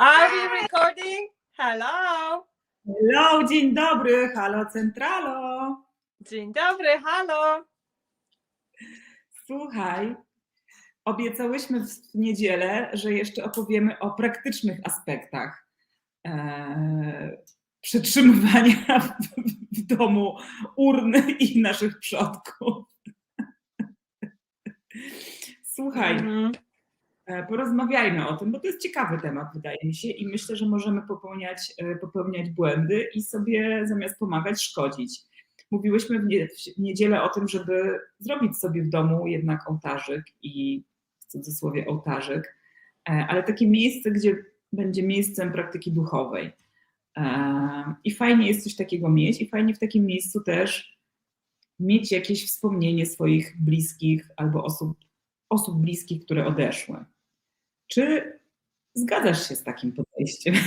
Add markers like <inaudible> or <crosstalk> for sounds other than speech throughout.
Are we recording? Hello. Hello, dzień dobry, halo Centralo. Dzień dobry, halo. Słuchaj, obiecałyśmy w niedzielę, że jeszcze opowiemy o praktycznych aspektach e, przetrzymywania <laughs> w, w domu urny i naszych przodków. Słuchaj, Mhm. E, Porozmawiajmy o tym, bo to jest ciekawy temat, wydaje mi się, i myślę, że możemy popełniać, e, popełniać błędy i sobie zamiast pomagać, szkodzić. Mówiłyśmy w, nie, w niedzielę o tym, żeby zrobić sobie w domu jednak ołtarzyk i w cudzysłowie ołtarzyk, e, ale takie miejsce, gdzie będzie miejscem praktyki duchowej. E, I fajnie jest coś takiego mieć, i fajnie w takim miejscu też mieć jakieś wspomnienie swoich bliskich albo osób, osób bliskich, które odeszły. Czy zgadzasz się z takim podejściem? <laughs>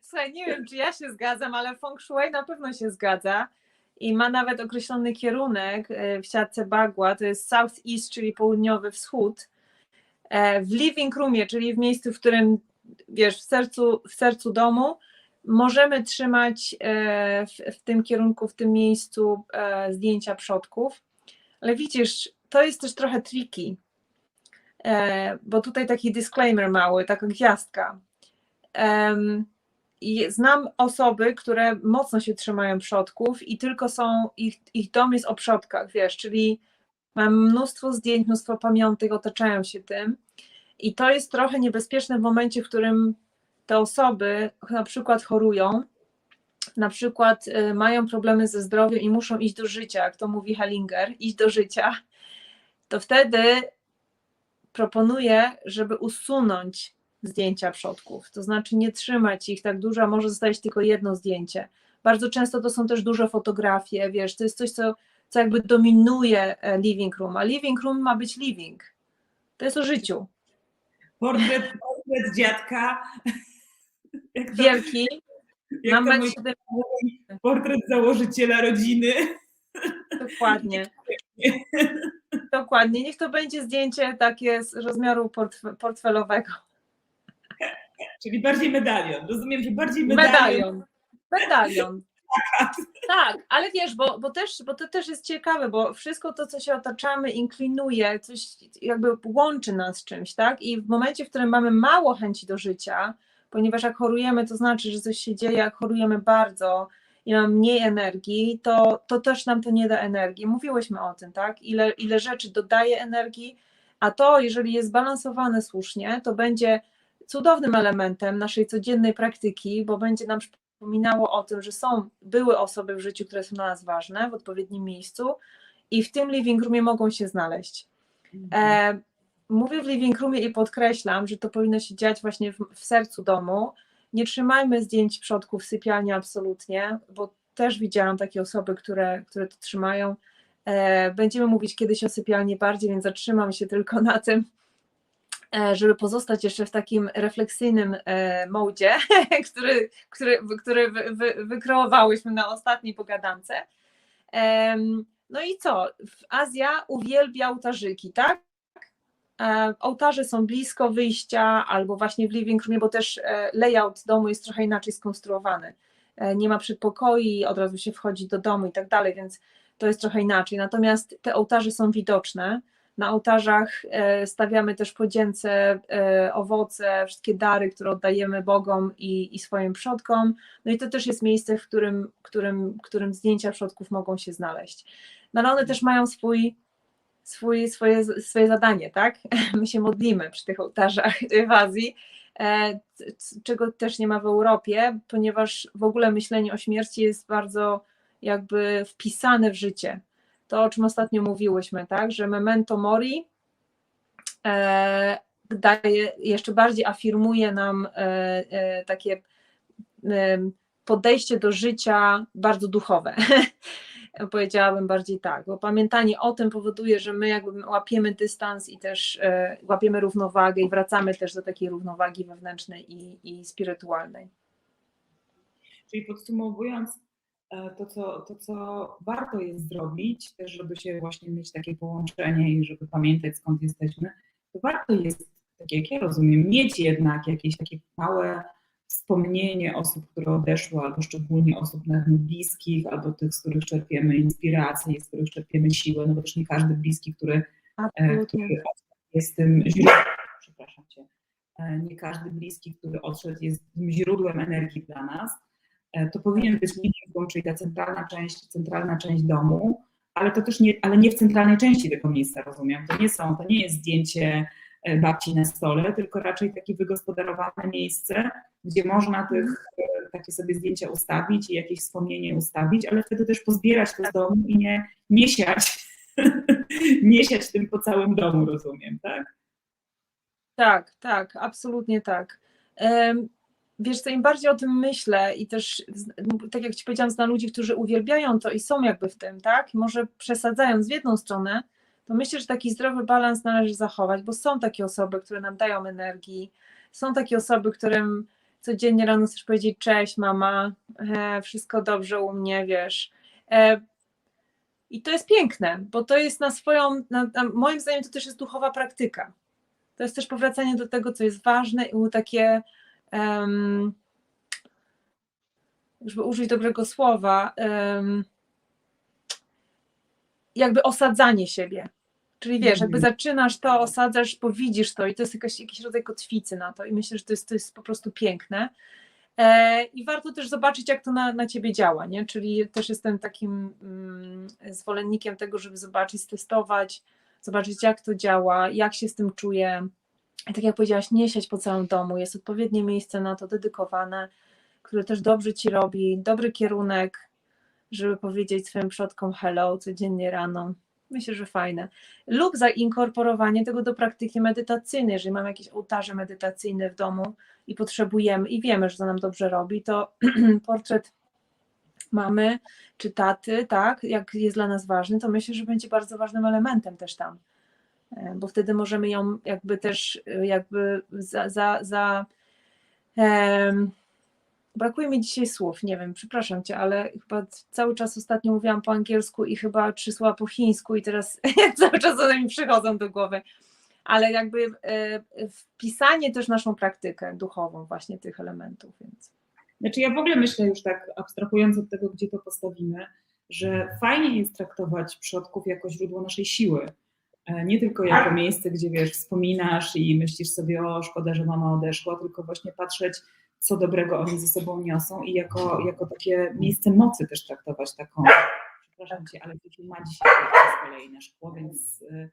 Słuchaj, nie wiem, czy ja się zgadzam, ale feng shui na pewno się zgadza i ma nawet określony kierunek e, w siatce Bagua, to jest southeast, czyli południowy wschód. E, W living roomie, czyli w miejscu, w którym, wiesz, w sercu, w sercu domu, możemy trzymać e, w, w tym kierunku, w tym miejscu zdjęcia przodków, ale widzisz, to jest też trochę tricky, e, bo tutaj taki disclaimer mały, taka gwiazdka. Znam osoby, które mocno się trzymają przodków i tylko są, ich, ich dom jest o przodkach, wiesz, czyli mam mnóstwo zdjęć, mnóstwo pamiątek, otaczają się tym. I to jest trochę niebezpieczne w momencie, w którym te osoby na przykład chorują, na przykład y, mają problemy ze zdrowiem i muszą iść do życia, jak to mówi Hellinger, iść do życia, to wtedy proponuję, żeby usunąć zdjęcia przodków, to znaczy nie trzymać ich tak dużo, a może zostawić tylko jedno zdjęcie. Bardzo często to są też duże fotografie, wiesz, to jest coś, co, co jakby dominuje e, living room, a living room ma być living. To jest o życiu. Portret, portret dziadka. Wielki, jak mam mój 70, mówi, portret założyciela rodziny. Dokładnie. Dokładnie, niech to będzie zdjęcie takie z rozmiaru portf- portfelowego. Czyli bardziej medalion. Rozumiem, że bardziej medalion. Medalion. Medalion. Tak, ale wiesz, bo, bo, też, bo to też jest ciekawe, bo wszystko to, co się otaczamy, inklinuje, coś jakby łączy nas z czymś, tak? I w momencie, w którym mamy mało chęci do życia, ponieważ jak chorujemy, to znaczy, że coś się dzieje, jak chorujemy bardzo i mam mniej energii, to, to też nam to nie da energii. Mówiłyśmy o tym, tak? Ile, ile rzeczy dodaje energii, a to, jeżeli jest zbalansowane słusznie, to będzie cudownym elementem naszej codziennej praktyki, bo będzie nam przypominało o tym, że są, były osoby w życiu, które są dla nas ważne w odpowiednim miejscu i w tym living roomie mogą się znaleźć. E, mówię w living roomie i podkreślam, że to powinno się dziać właśnie w, w sercu domu. Nie trzymajmy zdjęć przodków w sypialni absolutnie, bo też widziałam takie osoby, które, które to trzymają. E, będziemy mówić kiedyś o sypialni bardziej, więc zatrzymam się tylko na tym, e, żeby pozostać jeszcze w takim refleksyjnym e, modzie, <laughs> który, który, który wy, wy, wykreowałyśmy na ostatniej pogadance. No i co? Azja uwielbia ołtarzyki, tak? E, Ołtarze są blisko wyjścia albo właśnie w living roomie, bo też e, layout domu jest trochę inaczej skonstruowany. E, Nie ma przedpokoi, od razu się wchodzi do domu i tak dalej, więc to jest trochę inaczej. Natomiast te ołtarze są widoczne. Na ołtarzach stawiamy też podzięce, owoce, wszystkie dary, które oddajemy Bogom i, i swoim przodkom. No i to też jest miejsce, w którym, którym, którym zdjęcia przodków mogą się znaleźć. No ale one też mają swój, swój, swoje, swoje zadanie, tak? <laughs> My się modlimy przy tych ołtarzach <laughs> w Azji, e, czego też nie ma w Europie, ponieważ w ogóle myślenie o śmierci jest bardzo jakby wpisane w życie. To, o czym ostatnio mówiłyśmy, tak? Że memento mori e, daje, jeszcze bardziej afirmuje nam e, takie podejście do życia bardzo duchowe. <laughs> Powiedziałabym bardziej tak, bo pamiętanie o tym powoduje, że my jakby łapiemy dystans i też e, łapiemy równowagę i wracamy też do takiej równowagi wewnętrznej i, i spirytualnej. Czyli podsumowując, e, to co, to, co warto jest zrobić, też żeby się właśnie mieć takie połączenie i żeby pamiętać skąd jesteśmy, to warto jest tak jak ja rozumiem, mieć jednak jakieś takie małe wspomnienie osób, które odeszły, albo szczególnie osób nam bliskich, albo tych, z których czerpiemy inspirację, z których czerpiemy siłę, no bo też nie każdy bliski, który, e, Absolutnie. który jest tym źródłem, przepraszam cię, e, nie każdy bliski, który odszedł jest tym źródłem energii dla nas, e, to powinien być minimum, czyli ta centralna część, centralna część domu, ale to też nie, ale nie w centralnej części tego miejsca, rozumiem. To nie są, to nie jest zdjęcie babci na stole, tylko raczej takie wygospodarowane miejsce, gdzie można tych, e, takie sobie zdjęcia ustawić i jakieś wspomnienie ustawić, ale wtedy też pozbierać to z domu i nie, nie siać, <laughs> nie siać tym po całym domu, rozumiem, tak? Tak, tak, absolutnie tak. Wiesz, co im bardziej o tym myślę i też, tak jak Ci powiedziałam, znam ludzi, którzy uwielbiają to i są jakby w tym, tak? Może przesadzając w jedną stronę, to myślę, że taki zdrowy balans należy zachować, bo są takie osoby, które nam dają energii, są takie osoby, którym codziennie rano chcesz powiedzieć cześć mama, e, wszystko dobrze u mnie, wiesz. E, I to jest piękne, bo to jest na swoją, na, na, moim zdaniem to też jest duchowa praktyka. To jest też powracanie do tego, co jest ważne i takie, um, żeby użyć dobrego słowa, em, jakby osadzanie siebie. Czyli wiesz, jakby Mhm. zaczynasz to, osadzasz, bo widzisz to i to jest jakaś, jakiś rodzaj kotwicy na to i myślę, że to jest, to jest po prostu piękne. E, I warto też zobaczyć, jak to na, na ciebie działa, nie? Czyli też jestem takim mm, zwolennikiem tego, żeby zobaczyć, testować, zobaczyć, jak to działa, jak się z tym czuję. I tak jak powiedziałaś, nie siać po całym domu, jest odpowiednie miejsce na to dedykowane, które też dobrze ci robi, dobry kierunek, żeby powiedzieć swoim przodkom hello codziennie rano. Myślę, że fajne. Lub zainkorporowanie tego do praktyki medytacyjnej. Jeżeli mamy jakieś ołtarze medytacyjne w domu i potrzebujemy i wiemy, że to nam dobrze robi, to <clears throat> portret mamy czy taty, tak, jak jest dla nas ważny, to myślę, że będzie bardzo ważnym elementem też tam. E, Bo wtedy możemy ją jakby też e, jakby za, za, za em, Brakuje mi dzisiaj słów, nie wiem, przepraszam cię, ale chyba cały czas ostatnio mówiłam po angielsku i chyba trzy słowa po chińsku i teraz <laughs> cały czas one mi przychodzą do głowy. Ale jakby e, wpisanie też naszą praktykę duchową właśnie tych elementów, więc. Znaczy ja w ogóle myślę już tak abstrahując od tego, gdzie to postawimy, że fajnie jest traktować przodków jako źródło naszej siły. E, Nie tylko jako miejsce, gdzie wiesz, wspominasz i myślisz sobie, o szkoda, że mama odeszła, tylko właśnie patrzeć, co dobrego oni ze sobą niosą i jako, jako takie miejsce mocy też traktować taką. Przepraszam cię, ale tu ma dzisiaj z kolei na szkło, więc, e,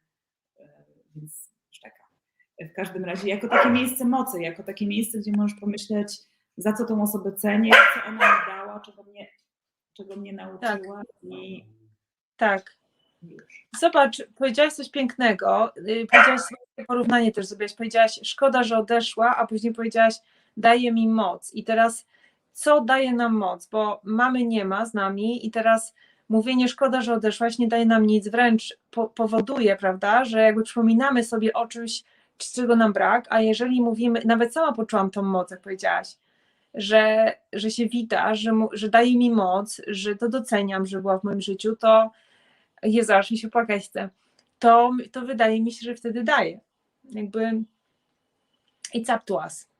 e, więc szczeka. W każdym razie jako takie miejsce mocy, jako takie miejsce, gdzie możesz pomyśleć, za co tą osobę cenię, co ona mi dała, czego mnie, czego mnie nauczyła i Tak. Zobacz, powiedziałaś coś pięknego. y, Powiedziałaś porównanie też zrobiłaś. Powiedziałaś, szkoda, że odeszła, a później powiedziałaś, daje mi moc. I teraz, co daje nam moc? Bo mamy nie ma z nami, i teraz mówienie, szkoda, że odeszłaś, nie daje nam nic, wręcz po, powoduje, prawda, że jakby przypominamy sobie o czymś, czego nam brak, a jeżeli mówimy, nawet sama poczułam tą moc, jak powiedziałaś, że, że się wita, że, że daje mi moc, że to doceniam, że była w moim życiu, to Jezu, aż mi się płakać chce. To, to wydaje mi się, że wtedy daje. Jakby it's up to us.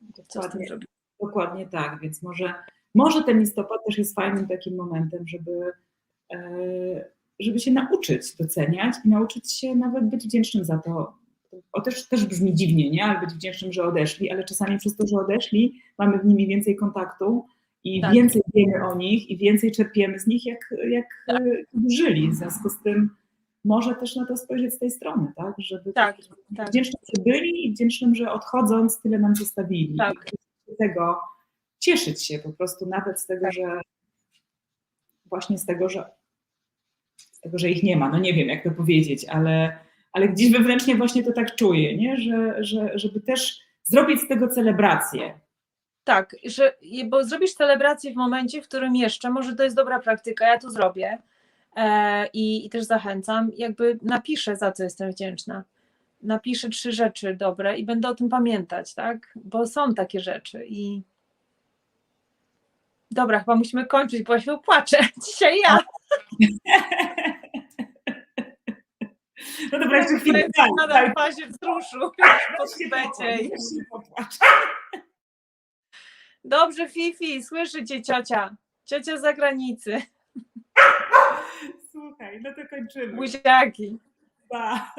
Dokładnie, dokładnie tak, więc może, może ten listopad też jest fajnym takim momentem, żeby, e, żeby się nauczyć doceniać i nauczyć się nawet być wdzięcznym za to. O też, też brzmi dziwnie, nie? Ale być wdzięcznym, że odeszli, ale czasami przez to, że odeszli, mamy z nimi więcej kontaktu i Tak. więcej wiemy o nich i więcej czerpiemy z nich, jak, jak Tak. żyli. W związku z tym może też na to spojrzeć z tej strony, tak? Żeby Tak, tak. wdzięcznym, że byli i wdzięcznym, że odchodząc tyle nam zostawili. Tak. I tego cieszyć się po prostu nawet z tego, Tak. że właśnie z tego, że z tego, że ich nie ma. No nie wiem, jak to powiedzieć, ale, ale gdzieś wewnętrznie właśnie to tak czuję, nie? Że, że, żeby też zrobić z tego celebrację. Tak, że, bo zrobisz celebrację w momencie, w którym jeszcze, może to jest dobra praktyka, ja to zrobię i, i też zachęcam, jakby napiszę, za co jestem wdzięczna. Napiszę trzy rzeczy dobre i będę o tym pamiętać, tak? Bo są takie rzeczy i dobra, chyba musimy kończyć, bo ja się płaczę. <laughs> Dzisiaj ja. No dobra, jeszcze chwilę. Jest Daj, nadal daj, w fazie wzruszu. Po popłacz. Dobrze, Fifi, słyszy cię ciocia. Ciocia z zagranicy. No to kończymy. Buziaki. Pa.